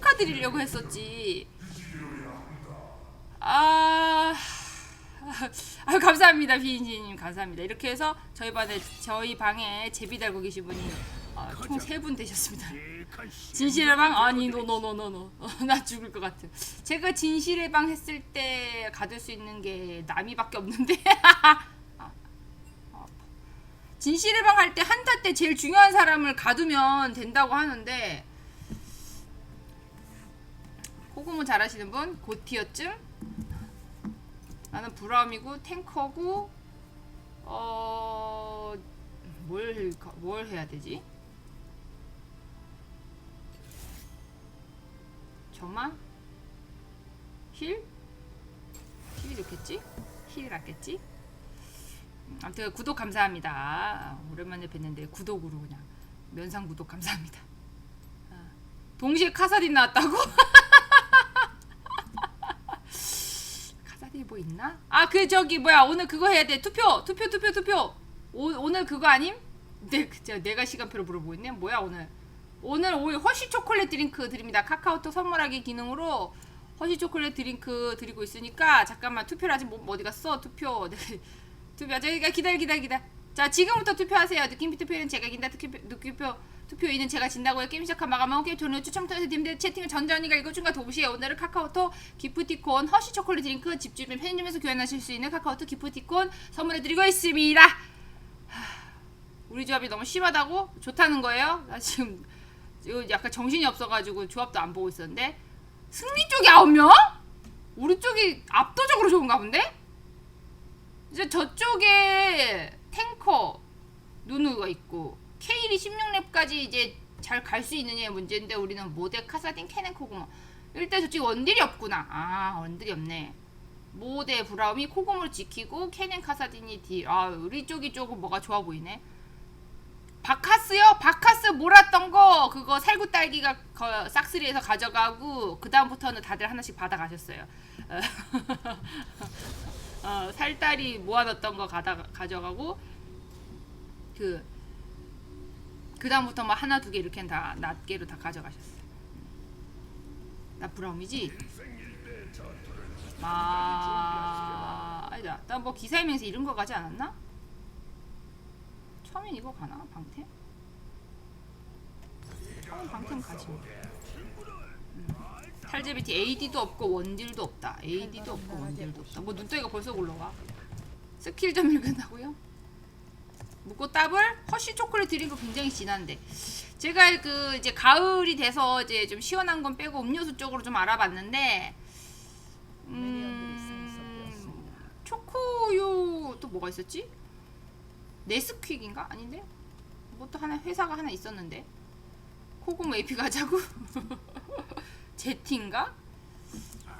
축하드리려고 했었지. 아, 아유 감사합니다 비인지님 감사합니다. 이렇게 해서 저희 반에 저희 방에 제비 달고 계신 분이 어, 총세 분 되셨습니다. 진실의 방 아니 노노노노노 나 죽을 것 같아. 제가 진실의 방 했을 때 가둘 수 있는 게 남이밖에 없는데. 아, 아파. 진실의 방 할 때 한타 때 제일 중요한 사람을 가두면 된다고 하는데 코고모 잘하시는 분 고티어쯤 나는 브라움이고 탱커고 어뭘 뭘 해야 되지? 점화? 힐? 힐이 좋겠지? 힐이 낫겠지? 음, 아무튼 구독 감사합니다. 오랜만에 뵀는데 구독으로 그냥 면상 구독 감사합니다. 아, 동시에 카사딘 나왔다고? 카사딘 뭐 있나? 아 그 저기 뭐야 오늘 그거 해야 돼 투표 투표 투표 투표 오, 오늘 그거 아님? 네, 그, 제가 내가 시간표를 물어보고 있네. 뭐야 오늘? 오늘 오일 허쉬 초콜릿 드링크 드립니다. 카카오톡 선물하기 기능으로 허쉬 초콜릿 드링크 드리고 있으니까 잠깐만 투표를 아직 뭐, 어디 갔어? 투표. 네. 투표. 저기가 기다려 기다려 기다려. 자 지금부터 투표하세요. 느낌표 투표는 제가 긴다. 느낌표 투표인은 제가 진다고요. 게임 시작한 마감하고 게임 전후 추첨 통해서 님들 채팅을 전전히가 읽어준과 동시에 오늘은 카카오톡 기프티콘 허쉬 초콜릿 드링크 집 주변 편의점에서 교환하실 수 있는 카카오톡 기프티콘 선물해드리고 있습니다. 우리 조합이 너무 심하다고? 좋다는 거예요? 나 지금 약간 정신이 없어가지고 조합도 안 보고 있었는데 승리 쪽이 아홉 명? 우리 쪽이 압도적으로 좋은가 본데? 이제 저쪽에 탱커 누누가 있고 케일이 16렙까지 이제 잘 갈 수 있느냐의 문제인데 우리는 모델 카사딘 케넨 코고모 일단 저쪽에 원딜이 없구나. 아 원딜이 없네. 모대 브라움이 코고모를 지키고 케넨 카사딘이 딜아 우리 쪽이 조금 뭐가 좋아 보이네. 바카스요? 바카스 몰았던 거! 그거 살구 딸기가 거, 싹쓸이에서 가져가고 그 다음부터는 다들 하나씩 받아가셨어요. 어, 어, 살딸이 모아놨던 거 가다 가져가고 그 그 다음부터 뭐 하나 두 개 이렇게 다 낱개로 다 가져가셨어요. 나 브라움이지? 아 아니다. 나 뭐 기사이면서 이런 거 가지 않았나? 처음엔 이거 가나? 방템? 처음 방템 가지 뭐. 음. 탈제비티 AD도 없고 원딜도 없다. AD도 없고 원딜도 없다. 뭐 눈덩이가 벌써 올라와. 스킬 좀 읽은다고요? 묵고 더블 허쉬 초콜릿 거 굉장히 진한데 제가 그 이제 가을이 돼서 이제 좀 시원한 건 빼고 음료수 쪽으로 좀 알아봤는데 음 초코요 또 뭐가 있었지? 네스퀵인가? 아닌데? 뭐 또 하나 회사가 하나 있었는데 코고모 AP 가자고? 제티인가?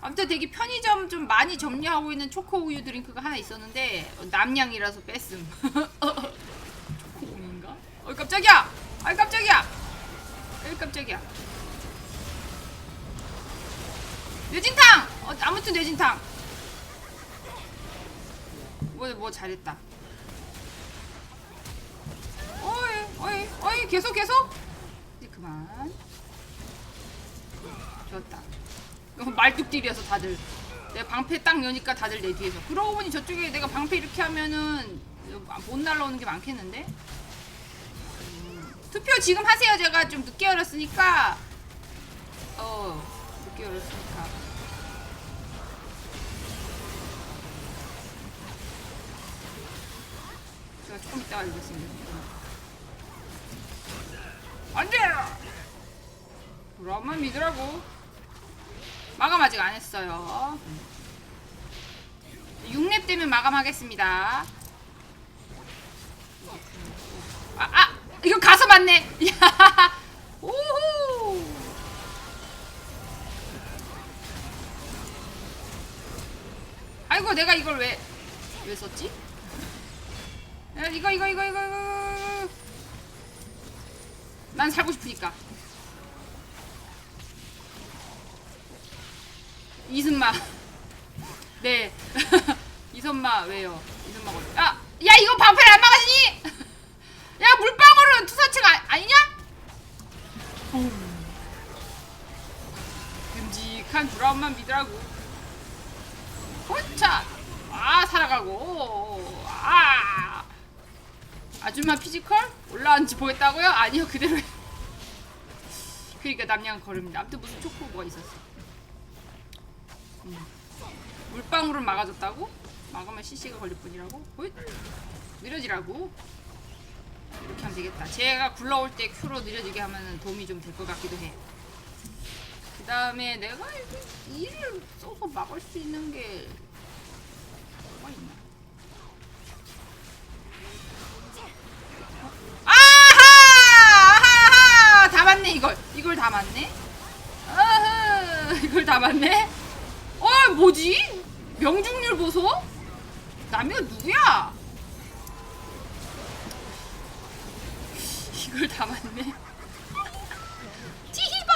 아무튼 되게 편의점 좀 많이 점유하고 있는 초코 우유 드링크가 하나 있었는데 어, 남양이라서 뺐음. 어이 깜짝이야! 아이 깜짝이야! 어이 깜짝이야! 뇌진탕! 어, 아무튼 뇌진탕. 뭐 뭐 잘했다. 어이 어이 어이 계속 계속 이제 그만 좋았다 말뚝딜이어서 다들 내가 방패 딱 여니까 다들 내 뒤에서 그러고 보니 저쪽에 내가 방패 이렇게 하면은 못 날라오는 게 많겠는데 음, 투표 지금 하세요 제가 좀 늦게 열었으니까 어 늦게 열었으니까 제가 조금 이따가 읽겠습니다 안돼! 브라만 믿으라고. 마감 아직 안 했어요. 6렙 되면 마감하겠습니다. 아, 아! 이거 가서 맞네! 야! 오호! 아이고, 내가 이걸 왜, 왜 썼지? 야, 이거, 이거, 이거, 이거, 이거. 난 살고 싶으니까. 이승마. 네. 이선마 왜요? 이선마가 어디- 아, 야 이거 방패를 안 막아지니? 투사체가 아, 아니냐? 약한 브라운만 믿으라고. 호차! 아, 살아가고. 아! 아줌마 피지컬? 올라왔는지 보였다고요? 아니요, 그대로. 해. 그러니까 남양 걸음입니다. 아무튼 무슨 초코가 있었어. 음. 물방울은 막아줬다고? 막으면 CC가 걸릴 뿐이라고? 호잇! 느려지라고? 이렇게 하면 되겠다. 제가 굴러올 때 큐로 느려지게 하면 도움이 좀 될 것 같기도 해. 그 다음에 내가 일을 써서 막을 수 있는 게 뭐가 있나? 아하! 아하! 다 맞네 이걸. 이걸 다 맞네. 아하! 이걸 다 맞네. 어 뭐지? 명중률 보소? 남이가 누구야? 이걸 다 맞네. 찌히바.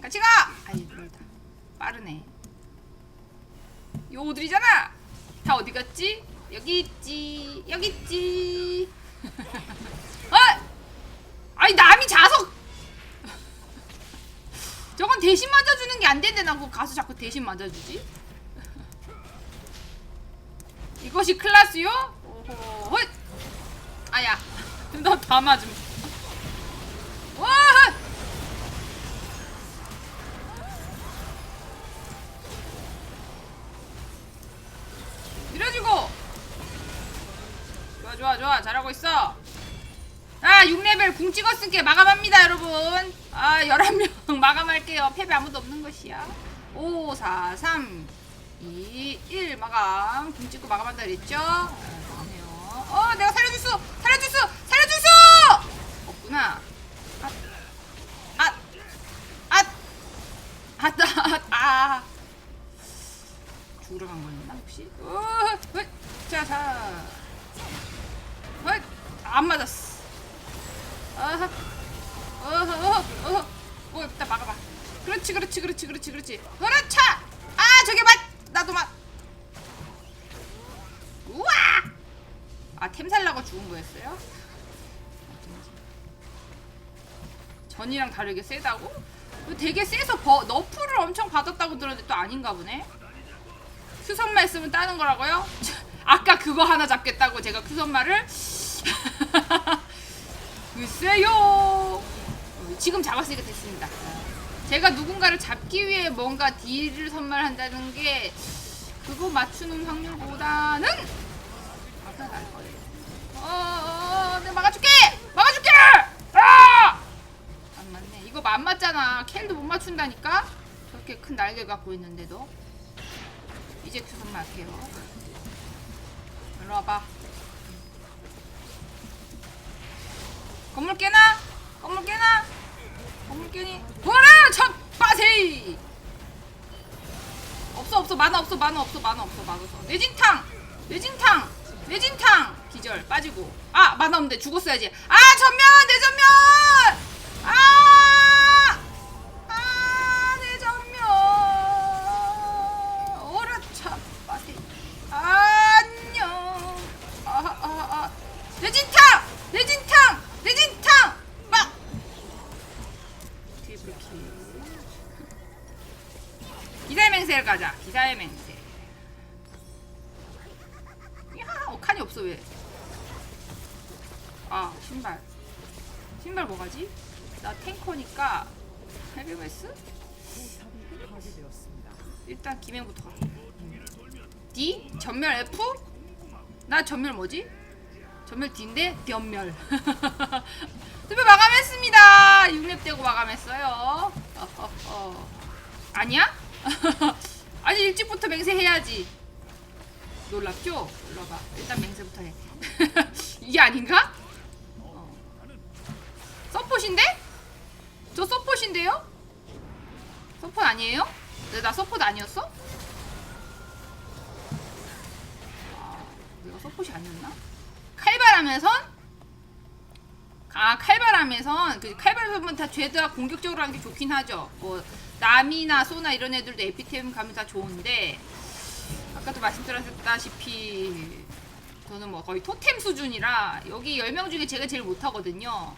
같이 가. 아이 멀다. 빠르네. 요 오들이잖아. 다 어디 갔지? 여기 있지. 여기 있지. 어? 아니 남이 자석. 저건 대신 맞아주는 게 안 되는데 난 그거 가서 자꾸 대신 맞아주지? 이것이 클라스요? 오호 헛! 아야 너 다 맞음. 와! 밀어주고! 좋아 좋아 좋아. 잘하고 있어. 아 6레벨 궁 찍었으니까 마감합니다 여러분. 아 11명 마감할게요. 패배 아무도 없는 것이야. 5 4 3 2 1 마감. 궁 찍고 마감한다 그랬죠 아, 마감해요. 어 내가 살려줬어 살려줬어 살려줬어 없구나. 아아 아 아. 죽으러 간 거였나 혹시? 어, 어자자. 안 맞았어. 어허 어허 어허 어허 어 일단 막아봐. 그렇지 그렇지 그렇지 그렇지 그렇지. 그렇지. 아 저게 맞 나도 맞 우와! 아 템 살라고 죽은 거였어요? 전이랑 다르게 세다고? 되게 세서 버, 너프를 엄청 받았다고 들었는데 또 아닌가 보네? 큐선말 쓰면 따는 거라고요? 아까 그거 하나 잡겠다고 제가 큐선말을 글쎄요. 어, 지금 잡았으니까 됐습니다. 제가 누군가를 잡기 위해 뭔가 딜을 선말한다는 게 그거 맞추는 확률보다는 아까 날 거예요. 어, 어, 막아줄게. 막아줄게. 아! 안 맞네. 이거 안 맞잖아. 캔도 못 맞춘다니까. 저렇게 큰 날개 갖고 있는데도 이제 큐 선말할게요. 일로 와봐. 건물 깨나? 건물 깨나? 깨니? 와라! 첫 빠세이! 없어 없어 만화 없어 만화 없어 만화 없어 만화 없어 뇌진탕! 뇌진탕! 뇌진탕! 기절 빠지고 아 만화 없는데 죽었어야지 아 전면! 내 전면! 가 D? 전멸 F? 나 전멸 뭐지? 전멸 D인데 변멸 투표 마감했습니다 6렙 되고 마감했어요. 아니야? 아니 일찍부터 맹세해야지 놀랍죠? 놀라봐 일단 맹세부터 해 이게 아닌가? 어. 서폿인데? 저 서폿인데요? 서폿 아니에요? 네, 나 서폿 아니었어? 아, 내가 서폿이 아니었나? 칼바람에선 아 칼바람에선 그 칼바람은 다 죄다 공격적으로 하는 게 좋긴 하죠. 뭐 남이나 소나 이런 애들도 에피템 가면 다 좋은데 아까도 말씀드렸다시피 저는 뭐 거의 토템 수준이라 여기 10명 중에 제가 제일 못하거든요.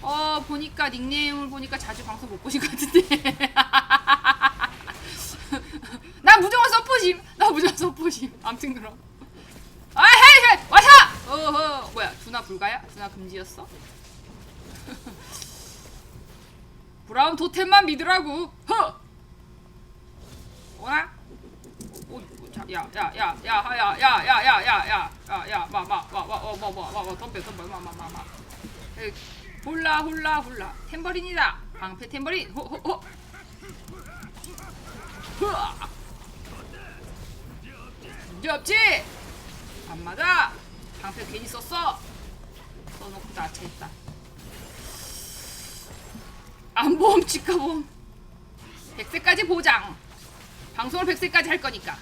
어 보니까 닉네임을 보니까 자주 방송 못 보신 것 같은데 나 무조건 서포심 나 무조건 서포심 암튼 그럼 아 헤이 헤이 와샤 어허 뭐야 두나 불가야? 두나 금지였어? 브라운 토템만 믿으라고 허 오나? 오, 자, 야, 야, 야, 야, 야, 야, 야, 야, 야, 야, 야, 야, 마, 마, 마, 마, 어, 뭐, 뭐, 뭐, 뭐, 덤벼, 덤벼, 마, 마, 마, 마. 에이, 훌라, 훌라, 훌라. 템버린이다. 방패 템버린. 호, 호, 호. 문제 없지? 안 맞아. 방패 괜히 썼어. 써놓고 나체했다. 안보험 치카보험. 100세까지 보장. 방송을 100세까지 할 거니까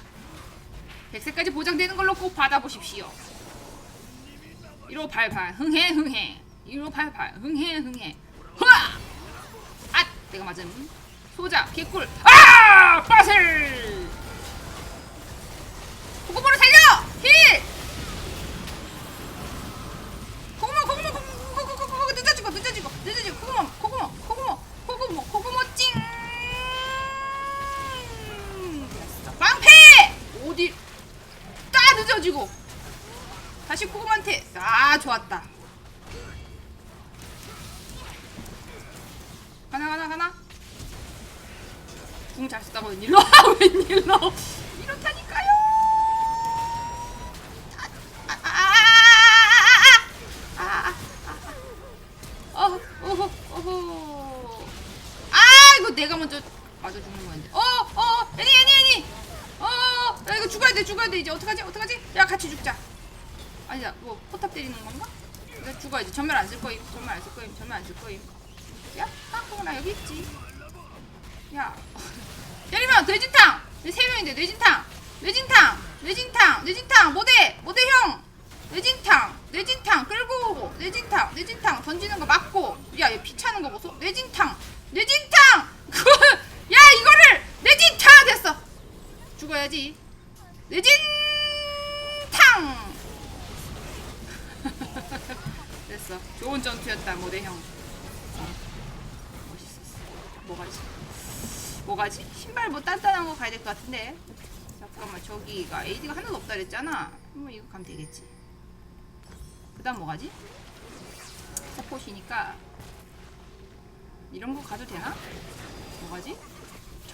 100세까지 보장되는 걸로 꼭 받아보십시오 1호 발발 흥해 흥해 1호 발발 흥해 흥해 흐아! 아! 내가 맞음 소자 개꿀 아! 빠슬 고구모를 살려! 힐! 고구모 고구모 고구모 고구모 고구모 늦어지고 늦어지고 늦어지고 고구모 고구모 고구모 고구모 고구모 찡 됐어 빵패 어디 따 늦어지고 다시 고구마한테 아 좋았다 가나 가나 가나 궁 잘 쓰다고 웬일로 웬일로 죽어야지. 뇌진탕! 됐어. 좋은 전투였다, 모대형. 어, 멋있었어. 뭐가지? 뭐가지? 신발 뭐 단단한 거 가야 될 것 같은데. 잠깐만, 저기가 AD가 하나도 없다 그랬잖아. 뭐 이거 가면 되겠지. 그 다음 뭐가지? 서폿이니까 이런 거 가도 되나? 뭐가지?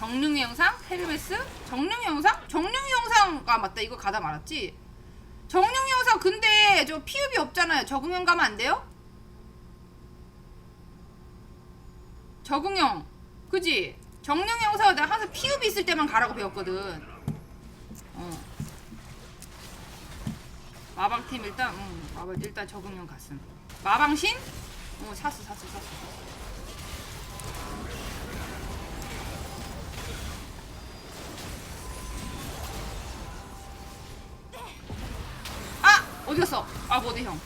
정릉 영상? 헤르메스? 정릉 영상? 정릉 영상 아 맞다 이거 가다 말았지 정릉 영상 근데 저 피읍이 없잖아요 적응형 가면 안 돼요? 적응형 그지? 정릉 영상 내가 항상 피읍이 있을 때만 가라고 배웠거든 어 마방팀 일단 응, 마방 일단 적응형 갔음. 마방신? 어 샀어 샀어 샀어. 아어 디 갔어? 아 모대 형.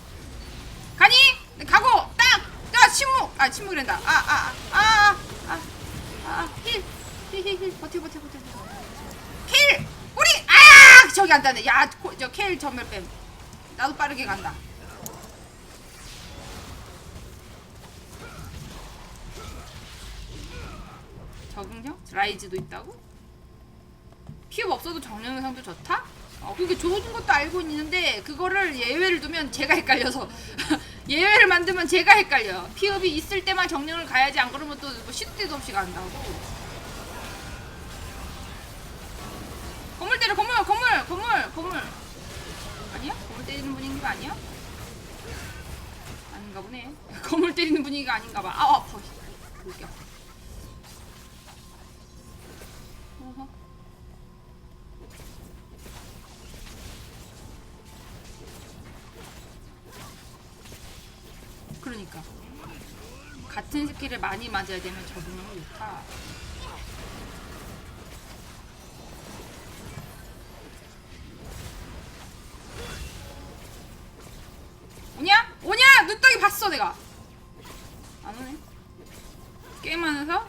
가니? 네, 가고 딱. 야 침묵. 아 침묵이란다. 아 아 아 아아힐힐 힐 힐 버텨 버텨 버텨. 킬 우리 아 저기 안 닿네. 야저 킬 전멸 뺨. 나도 빠르게 간다. 적응형? 라이즈도 있다고? 피업 없어도 정령상도 좋다? 어, 그게 좋은 것도 알고 있는데 그거를 예외를 두면 제가 헷갈려서 예외를 만들면 제가 헷갈려. 피업이 있을 때만 정령을 가야지 안 그러면 또뭐 시도 때도 없이 간다고. 건물 때려 건물 건물 건물 건물 아니야? 건물 때리는 분위기가 아니야? 아닌가 보네. 건물 때리는 분위기가 아닌가 봐. 아, 아파. 웃겨. 많이 맞아야 되면 적응이 좋다. 오냐? 오냐? 눈덩이 봤어 내가. 안 오네. 게임하면서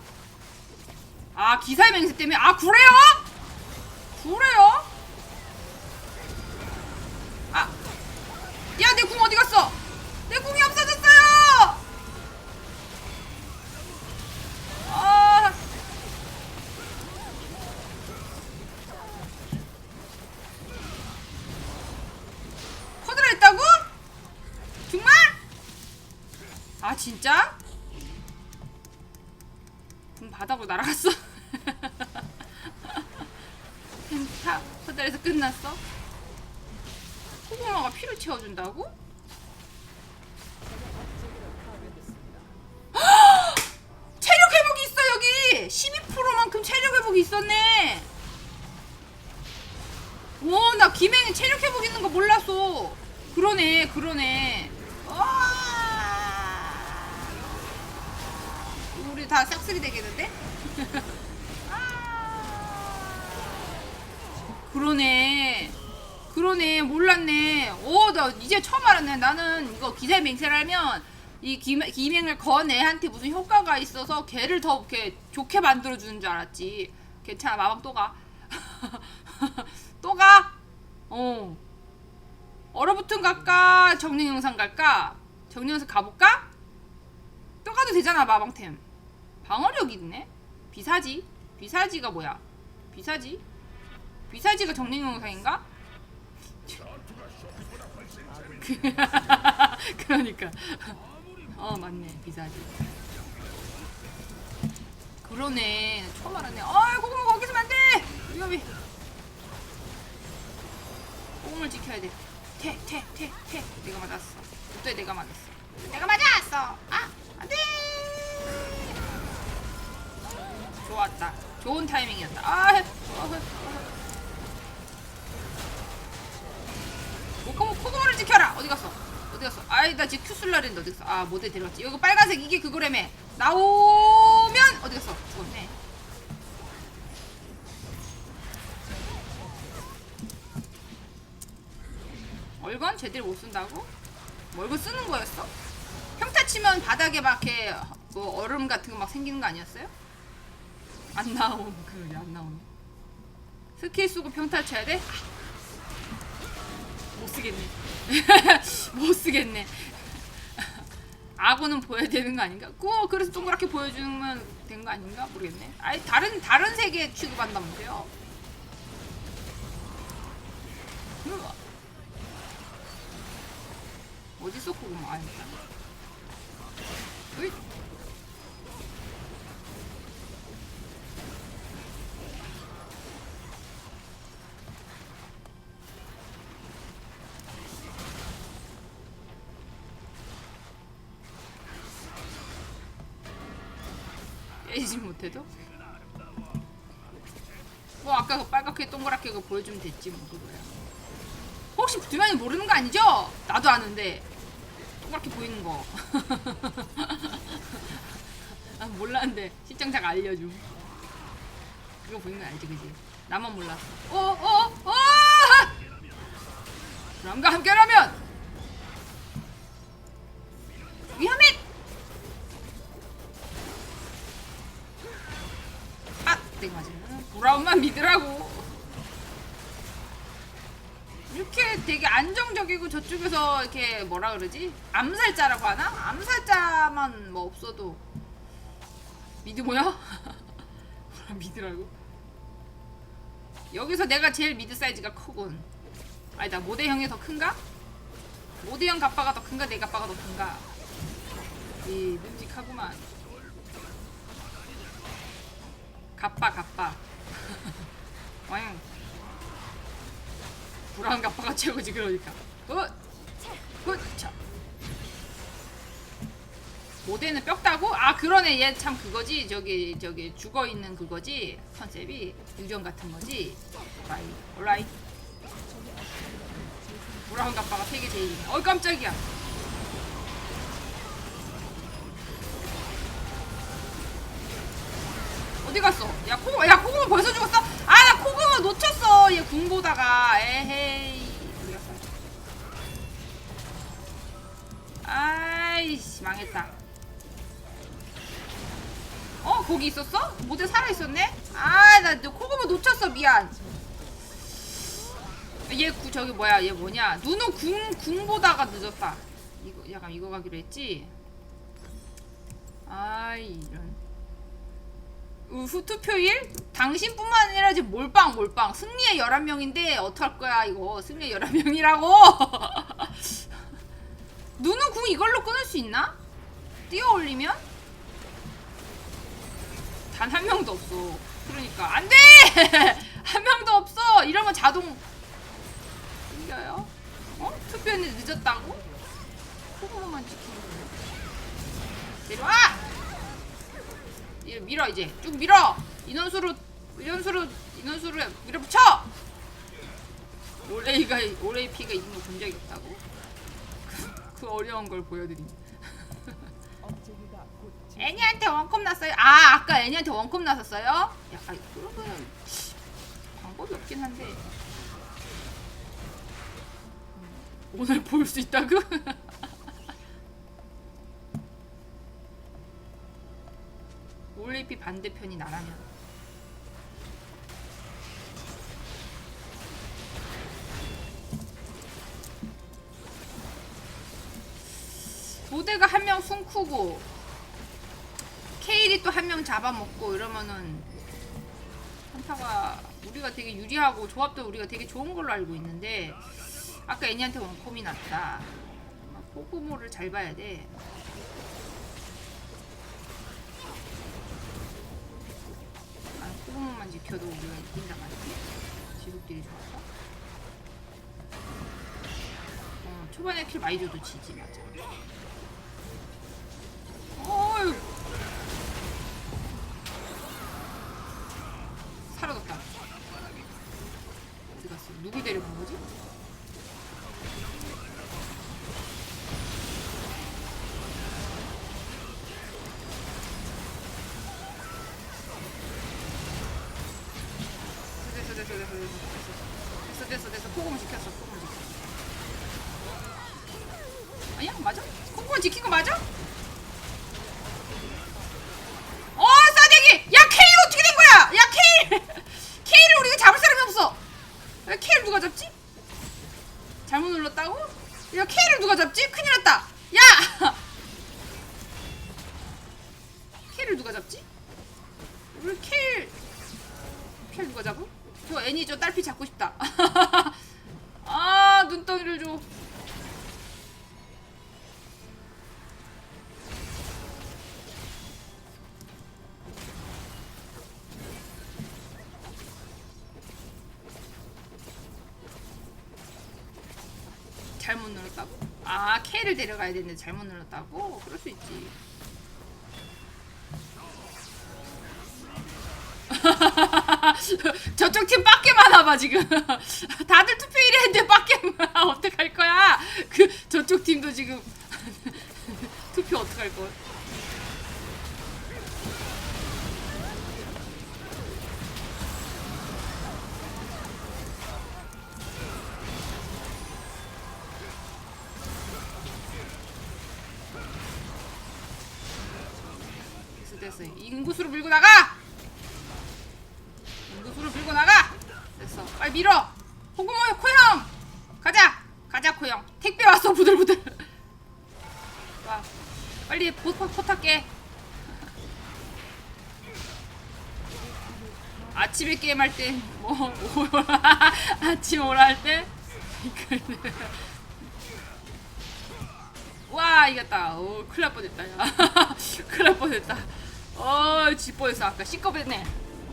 아 기사의 맹세 때문에 아 그래요? 그래요? 진짜? 그럼 바닥으로 날아갔어? 펜타 호텔에서 끝났어? 고구마가 피를 채워준다고? 체력 회복이 있어 여기 12%만큼 체력 회복이 있었네 와 나 김행이 체력 회복 있는 거 몰랐어 그러네 그러네 다 싹쓸이 되겠는데? 그러네. 그러네. 몰랐네. 오 나 이제 처음 알았네. 나는 이거 기세 맹세라면 이 김, 김행을 건 애한테 무슨 효과가 있어서 걔를 더 이렇게 좋게 만들어주는 줄 알았지. 괜찮아. 마방 또가. 또 가? 어. 얼어붙은 갈까? 정리 영상 갈까? 정리 영상 가볼까? 또 가도 되잖아 마방템 방어력 있네? 비사지? 비사지가 뭐야? 비사지? 비사지가 정리 영상인가? 그러니까. 어 맞네. 비사지. 그러네. 처음 알았네. 어이 고구마 거기 있으면 안돼! 위험해. 고구마를 지켜야 돼 퇴 퇴 퇴퇴 내가 맞았어. 그때 내가 맞았어. 내가 맞았어! 아 안돼 좋았다 좋은 타이밍이었다 아 해. 어, 해. 어, 해. 고구마 고구마를 지켜라 어디 갔어 어디 갔어 아이 나 지금 큐 쓸라 했는데 어디 갔어 아 모델 데려갔지 이거 빨간색 이게 그거라며 나오면 어디 갔어 죽었네 얼건 제대로 못 쓴다고? 얼건 쓰는 거였어? 평타 치면 바닥에 막 이렇게 뭐 얼음 같은 거 막 생기는 거 아니었어요? 안 나옴 그래 안 나오네 스킬 쓰고 평타 쳐야 돼? 못 쓰겠네 못 쓰겠네 악어는 보여야 되는 거 아닌가? 그 그래서 동그랗게 보여주면 된 거 아닌가? 모르겠네 아니 다른 다른 세계 취급한다면서요 음. 어디 서 고구마 아니다 못해도? 뭐 아까 그 빨갛게 동그랗게 그거 보여주면 됐지 뭐 그거야 혹시 두만이 모르는 거 아니죠? 나도 아는데 동그랗게 보이는 거 아, 몰랐는데 시청자가 알려줌 그거 보이는 거 알지 그지? 나만 몰랐어 어어어 어, 어! 그럼과 함께라면 브라운만 믿으라고. 이렇게 되게 안정적이고 저쪽에서 이렇게 뭐라 그러지? 암살자라고 하나? 암살자만 뭐 없어도 미드 뭐야? 미드라고? 여기서 내가 제일 미드 사이즈가 크군. 아니다 모대형이 더 큰가? 모대형 갑바가 더 큰가? 내 갑바가 더 큰가? 이 끔찍하구만. 갑바 갑바 왕 불안 갑바가 최고지 그러니까. 굿 굿 자. 모대는 뼈다고? 아 그러네. 얘 참 그거지? 저기 저기 죽어 있는 그거지? 컨셉이 유전 같은 거지? 오라이. 오라이 브라운 갑바가 세계 제일이네. 어이 깜짝이야 어디 갔어? 야 코고 야 코고모 벌써 죽었어? 아 나 코고모 놓쳤어. 얘궁 보다가 에헤이. 어디 갔어? 아이씨 망했다. 어 거기 있었어? 모델 살아 있었네? 아나 코고모 놓쳤어 미안. 얘 구, 저기 뭐야 얘 뭐냐 누누 궁, 궁 보다가 늦었다 이거 약간 이거 가기로 했지 아이 이런 후 투표일? 당신뿐만 아니라 지금 몰빵 몰빵 승리의 11명인데 어떡할 거야 이거 승리의 11명이라고 누누 궁 이걸로 끊을 수 있나? 뛰어 올리면 단 한 명도 없어. 그러니까 안 돼! 한 명도 없어. 이러면 자동 이겨요. 어? 투표했는데 늦었다고? 소금만 지키는 거야. 내려와! 얘 밀어 이제 쭉 밀어. 인원수로 인원수로 인원수로 밀어붙여. 올레이가 올레이 피가 있는 거본 적이 없다고? 그, 그 어려운 걸 제- 애니한테 원컵 났어요. 아 아까 애니한테 원컵 났었어요? 야 아니, 그러면 방법이 없긴 한데 음, 오늘 볼 수 있다고? 올리피 반대편이 나라면. 모대가 한 명 숨크고 케일이 또 한 명 잡아먹고 이러면은 한타가 우리가 되게 유리하고 조합도 우리가 되게 좋은 걸로 알고 있는데 아까 애니한테 원콤이 났다. 포고모를 잘 봐야 돼 지켜도 우리가 이긴단 말이지 지속딜이 좋아서. 어, 초반에 킬 많이 줘도 지지 맞아 가야 되는데 잘못 눌렀다고? 그럴 수 있지. 저쪽 팀 빡게 많아봐 지금. 다들 투표일에 했는데 빡게 많아 어떡할 거야? 그 저쪽 팀도 지금. 투표 어떡할 거야 아침에 게임 할 때 뭐 아침 오라 할 때 와 이겼다. 오 큰일 날 뻔했다. 야. 큰일 날 뻔했다. 어집 뻔했어 아까 시꺼했네.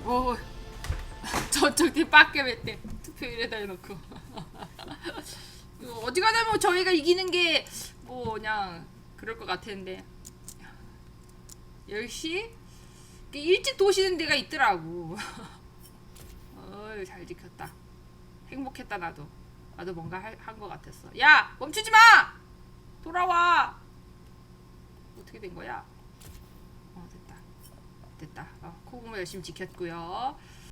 오 저쪽 팀 빡게 맸대. 투표일에다 해놓고. 이거 어디 가나 뭐 저희가 이기는 게 뭐 그냥 그럴 것 같았는데 10시? 일찍 도시는 데가 있더라고. 어이 잘 지켰다. 행복했다 나도. 나도 뭔가 한 것 같았어. 야 멈추지 마! 돌아와. 어떻게 된 거야? 어 됐다. 됐다. 어, 코고모 열심히 지켰고요.